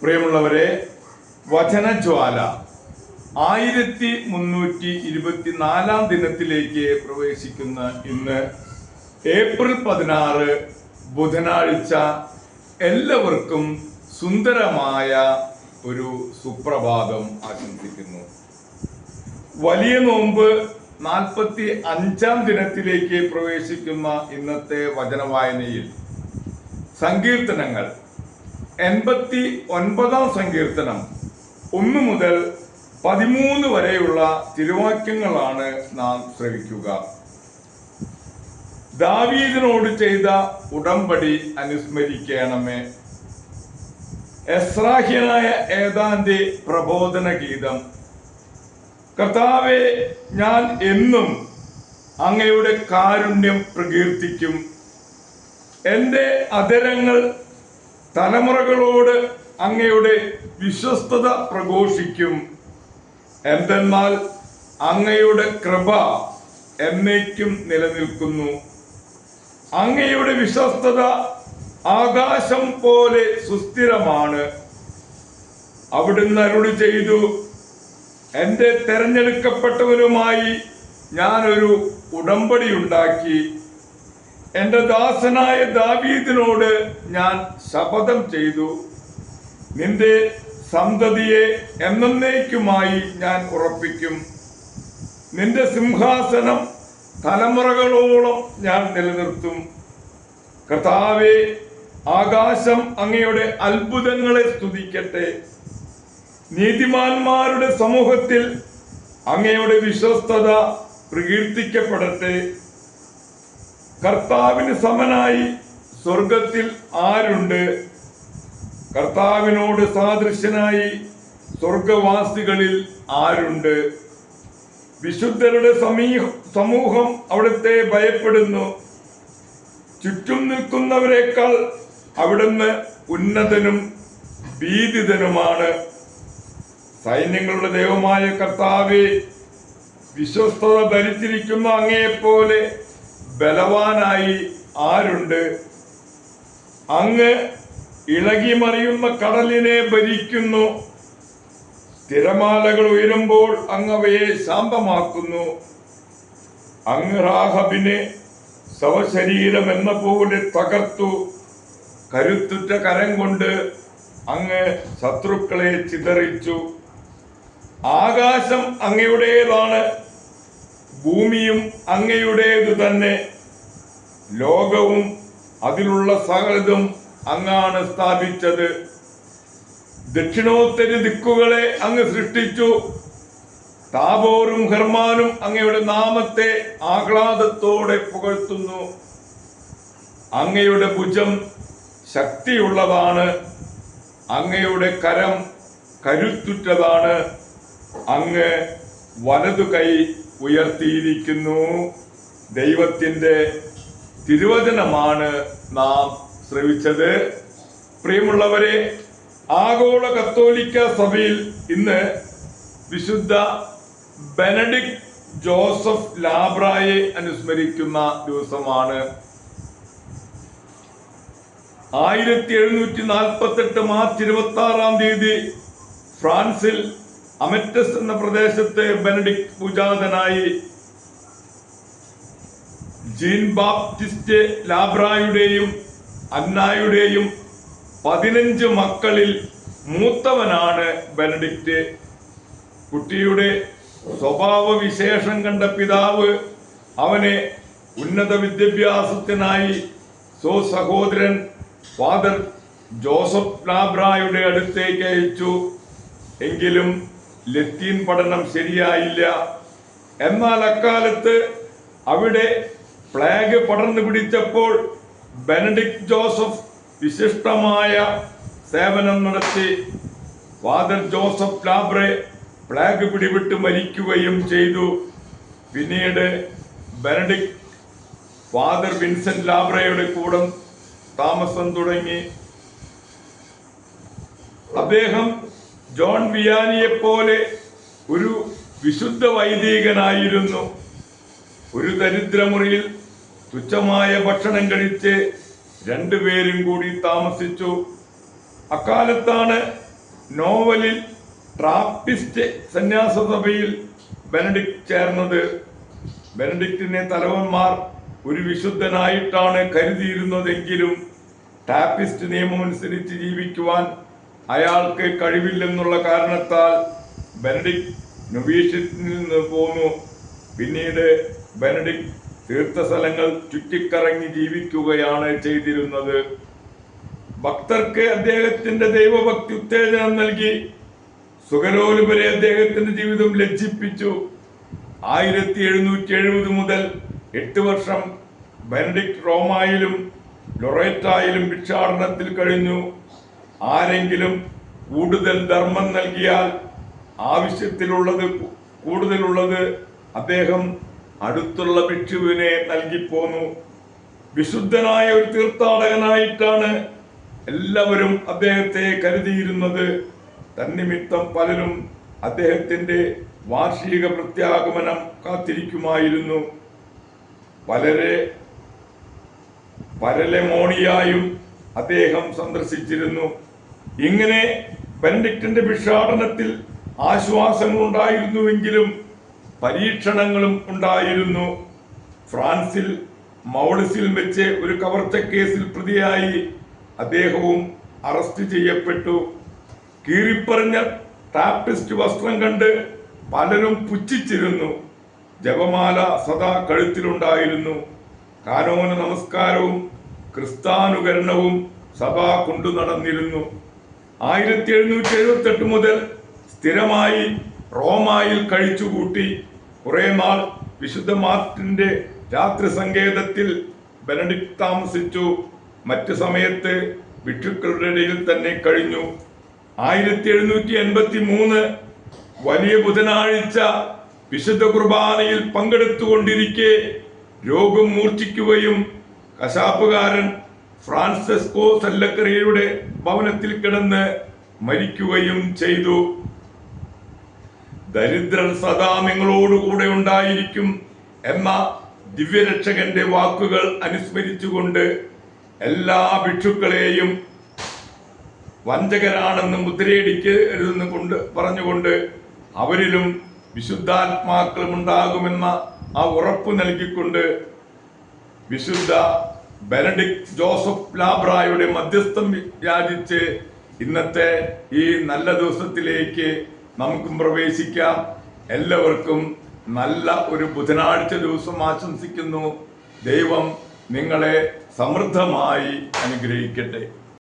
പ്രിയമുള്ളവരെ വചനജ്വാല ആയിരത്തി മുന്നൂറ്റി ഇരുപത്തിനാലാം ദിനത്തിലേക്ക് പ്രവേശിക്കുന്ന ഇന്ന് ഏപ്രിൽ പതിനാറ് ബുധനാഴ്ച എല്ലാവർക്കും സുന്ദരമായ ഒരു സുപ്രഭാതം ആശംസിക്കുന്നു. വലിയ നോമ്പ് നാൽപ്പത്തി അഞ്ചാം ദിനത്തിലേക്ക് പ്രവേശിക്കുന്ന ഇന്നത്തെ വചനവായനയിൽ സങ്കീർത്തനങ്ങൾ എൺപത്തി ഒൻപതാം സങ്കീർത്തനം. ഒന്ന് മുതൽ പതിമൂന്ന് വരെയുള്ള തിരുവാക്യങ്ങളാണ് നാം ശ്രവിക്കുക. ദാവീദിനോട് ചെയ്ത ഉടമ്പടി അനുസ്മരിക്കണമേ. എസ്രാഹ്യനായ ഏതാന്റെ പ്രബോധന ഗീതം? കർത്താവെ ഞാൻ എന്നും അങ്ങയുടെ കാരുണ്യം പ്രകീർത്തിക്കും. എന്റെ അതരങ്ങൾ തലമുറകളോട് അങ്ങയുടെ വിശ്വസ്തത പ്രഘോഷിക്കും. എന്തെന്നാൽ അങ്ങയുടെ കൃപ എന്നേക്കും നിലനിൽക്കുന്നു. അങ്ങയുടെ വിശ്വസ്തത ആകാശം പോലെ സുസ്ഥിരമാണ്. അവിടുന്ന് അരുളി ചെയ്തു എന്റെ തെരഞ്ഞെടുക്കപ്പെട്ടവരുമായി ഞാനൊരു ഉടമ്പടി ഉണ്ടാക്കി. എന്റെ ദാസനായ ദാവീദിനോട് ഞാൻ ശപഥം ചെയ്തു. നിന്റെ സന്തതിയെ എന്നേക്കുമായി ഞാൻ ഉറപ്പിക്കും. നിന്റെ സിംഹാസനം തലമുറകളോളം ഞാൻ നിലനിർത്തും. കർത്താവെ ആകാശം അങ്ങയുടെ അത്ഭുതങ്ങളെ സ്തുതിക്കട്ടെ. നീതിമാന്മാരുടെ സമൂഹത്തിൽ അങ്ങയുടെ വിശ്വസ്തത പ്രകീർത്തിക്കപ്പെടട്ടെ. കർത്താവിന് സമനായി സ്വർഗത്തിൽ ആരുണ്ട്? കർത്താവിനോട് സാദൃശ്യനായി സ്വർഗവാസികളിൽ ആരുണ്ട്? വിശുദ്ധരുടെ സമീഹ സമൂഹം അവിടുത്തെ ഭയപ്പെടുന്നു. ചുറ്റും നിൽക്കുന്നവരെക്കാൾ അവിടുന്ന് ഉന്നതനും ഭീതിതനുമാണ്. സൈന്യങ്ങളുടെ ദൈവമായ കർത്താവെ വിശ്വസ്തത ധരിച്ചിരിക്കുന്ന അങ്ങയെപ്പോലെ ബലവാനായി ആരുണ്ട്? അങ്ങ് ഇളകി മറിയുന്ന കടലിനെ ഭരിക്കുന്നു. തിരമാലകൾ ഉയരുമ്പോൾ അങ്ങവയെ ശാന്തമാക്കുന്നു. അങ്ങ് റാഹബിനെ സവശരീരം എന്ന പോലെ തകർത്തു. കരുത്തുറ്റ കരം കൊണ്ട് അങ്ങ് ശത്രുക്കളെ ചിതറിച്ചു. ആകാശം അങ്ങയുടേതാണ്. ഭൂമിയും അങ്ങയുടേതു തന്നെ. ലോകവും അതിലുള്ള സകലതും അങ്ങാണ് സ്ഥാപിച്ചത്. ദക്ഷിണോത്തര ദിക്കുകളെ അങ്ങ് സൃഷ്ടിച്ചു. താബോറും ഹെർമാനും അങ്ങയുടെ നാമത്തെ ആഹ്ലാദത്തോടെ പുകഴ്ത്തുന്നു. അങ്ങയുടെ ഭുജം ശക്തിയുള്ളതാണ്. അങ്ങയുടെ കരം കരുത്തുറ്റതാണ്. അങ്ങ് വലതു കൈ ഉയർത്തിയിരിക്കുന്നു. ദൈവത്തിന്റെ തിരുവചനമാണ് നാം ശ്രവിച്ചത്. പ്രിയമുള്ളവരെ ആഗോള കത്തോലിക്ക സഭയിൽ ഇന്ന് വിശുദ്ധ ബെനഡിക് ജോസഫ് ലാബ്രായെ അനുസ്മരിക്കുന്ന ദിവസമാണ്. ആയിരത്തി എഴുന്നൂറ്റി നാൽപ്പത്തെട്ട് മാർച്ച് ഇരുപത്തി ആറാം തീയതി ഫ്രാൻസിൽ അമറ്റസ് എന്ന പ്രദേശത്തെ ബെനഡിക് പൂജാതനായി ജീൻ ബാപ്റ്റിസ്റ്റ് ലാബ്രായുടെയും അന്നായുടെയും പതിനഞ്ച് മക്കളിൽ മൂത്തവനാണ് ബെനഡിക്റ്റ്. കുട്ടിയുടെ സ്വഭാവ വിശേഷം കണ്ട പിതാവ് അവനെ ഉന്നത വിദ്യാഭ്യാസത്തിനായി സ്വസഹോദരൻ ഫാദർ ജോസഫ് ലാബ്രായുടെ അടുത്തേക്ക് അയച്ചു. എങ്കിലും ലത്തീൻ പഠനം ശരിയായില്ല. എന്നാൽ അക്കാലത്ത് അവിടെ പ്ലേഗ് പടർന്നു പിടിച്ചപ്പോൾ ബെനഡിക്ട് ജോസഫ് വിശിഷ്ടമായ സേവനം നടത്തി. ഫാദർ ജോസഫ് ലാബ്രെ പ്ലേഗ് പിടിവിട്ട് മരിക്കുകയും ചെയ്തു. പിന്നീട് ബെനഡിക്ട് ഫാദർ വിൻസെന്റ് ലാബ്രയുടെ കൂടെ താമസം തുടങ്ങി. അദ്ദേഹം ജോൺ വിയാനിയെ പോലെ ഒരു വിശുദ്ധ വൈദികനായിരുന്നു. ഒരു ദരിദ്രമുറിയിൽ തുച്ഛമായ ഭക്ഷണം കഴിച്ച് രണ്ടുപേരും കൂടി താമസിച്ചു. അക്കാലത്താണ് നോവലിൽ ട്രാപ്പിസ്റ്റ് സന്യാസസഭയിൽ ബെനഡിക് ചേർന്നത്. ബെനഡിക്റ്റിനെ തലവന്മാർ ഒരു വിശുദ്ധനായിട്ടാണ് കരുതിയിരുന്നതെങ്കിലും ടാപ്പിസ്റ്റ് നിയമമനുസരിച്ച് ജീവിക്കുവാൻ അയാൾക്ക് കഴിവില്ലെന്നുള്ള കാരണത്താൽ ബെനഡിക് നൊവീഷ്യത്തിൽ നിന്ന് പോന്നു. പിന്നീട് ബെനഡിക് തീർത്ഥസ്ഥലങ്ങൾ ചുറ്റിക്കറങ്ങി ജീവിക്കുകയാണ് ചെയ്തിരുന്നത്. ഭക്തർക്ക് അദ്ദേഹത്തിന്റെ ദൈവഭക്തി ഉത്തേജനം നൽകി സുഖലോലുപരെ അദ്ദേഹത്തിന്റെ ജീവിതം ലജ്ജിപ്പിച്ചു. ആയിരത്തി എഴുന്നൂറ്റി എഴുപത് മുതൽ എട്ട് വർഷം ബെനഡിക് റോമായിലും ലൊറേറ്റായിലും ഭിക്ഷാടനത്തിൽ കഴിഞ്ഞു. ആരെങ്കിലും കൂടുതൽ ധർമ്മം നൽകിയാൽ ആവശ്യത്തിലുള്ളത് കൂടുതലുള്ളത് അദ്ദേഹം അടുത്തുള്ള ഭിക്ഷുവിനെ നൽകിപ്പോന്നു വിശുദ്ധനായ ഒരു തീർത്ഥാടകനായിട്ടാണ് എല്ലാവരും അദ്ദേഹത്തെ കരുതിയിരുന്നത്. തന്നിമിത്തം പലരും അദ്ദേഹത്തിന്റെ വാർഷിക പ്രത്യാഗമനം കാത്തിരിക്കുമായിരുന്നു. പലരെ പരലമോണിയായും അദ്ദേഹം സന്ദർശിച്ചിരുന്നു. ഇങ്ങനെ ബെനഡിക്റ്റിന്റെ ഭിക്ഷാടനത്തിൽ ആശ്വാസങ്ങൾ ഉണ്ടായിരുന്നുവെങ്കിലും പരീക്ഷണങ്ങളും ഉണ്ടായിരുന്നു. ഫ്രാൻസിൽ മൗളിസിൽ വെച്ച് ഒരു കവർച്ച കേസിൽ പ്രതിയായി അദ്ദേഹവും അറസ്റ്റ് ചെയ്യപ്പെട്ടു. കീറിപ്പറഞ്ഞ ടാപ്പിസ്റ്റ് വസ്ത്രം കണ്ട് പലരും പുച്ഛിച്ചിരുന്നു. ജപമാല സദാ കഴുത്തിലുണ്ടായിരുന്നു. കാനോന നമസ്കാരവും ക്രിസ്താനുകരണവും സഭ കൊണ്ടു നടന്നിരുന്നു. ആയിരത്തി എഴുന്നൂറ്റി എഴുപത്തി എട്ട് മുതൽ സ്ഥിരമായി റോമായിൽ കഴിച്ചുകൂട്ടി. കുറെ നാൾ വിശുദ്ധ മാർട്ടിന്റെ രാത്രി സങ്കേതത്തിൽ ബെനഡിക്ട് താമസിച്ചു. മറ്റു സമയത്ത് ഭിക്ഷുക്കളുടെ ഇടയിൽ തന്നെ കഴിഞ്ഞു. ആയിരത്തി എഴുന്നൂറ്റി എൺപത്തി മൂന്ന് വലിയ ബുധനാഴ്ച വിശുദ്ധ കുർബാനയിൽ പങ്കെടുത്തുകൊണ്ടിരിക്കെ രോഗം മൂർച്ഛിക്കുകയും കശാപ്പുകാരൻ ഫ്രാൻസെസ്കോ സല്ലക്കറിയുടെ ഭവനത്തിൽ കിടന്ന് മരിക്കുകയും ചെയ്തു. ദരിദ്രർ സദാ നിങ്ങളോടുകൂടെ ഉണ്ടായിരിക്കും എന്ന ദിവ്യരക്ഷകന്റെ വാക്കുകൾ അനുസ്മരിച്ചുകൊണ്ട് എല്ലാ ഭിക്ഷുക്കളെയും വഞ്ചകരാണെന്ന് മുദ്രയടിക്കരുതെന്ന് കൊണ്ട് പറഞ്ഞുകൊണ്ട് അവരിലും വിശുദ്ധാത്മാക്കളും ഉണ്ടാകുമെന്ന ആ ഉറപ്പ് നൽകിക്കൊണ്ട് വിശുദ്ധ ബെനഡിക് ജോസഫ് ലാബ്രായുടെ മധ്യസ്ഥം യാചിച്ച് ഇന്നത്തെ ഈ നല്ല ദിവസത്തിലേക്ക് നമുക്കും പ്രവേശിക്കാം. എല്ലാവർക്കും നല്ല ഒരു ബുധനാഴ്ച ദിവസം ആശംസിക്കുന്നു. ദൈവം നിങ്ങളെ സമൃദ്ധമായി അനുഗ്രഹിക്കട്ടെ.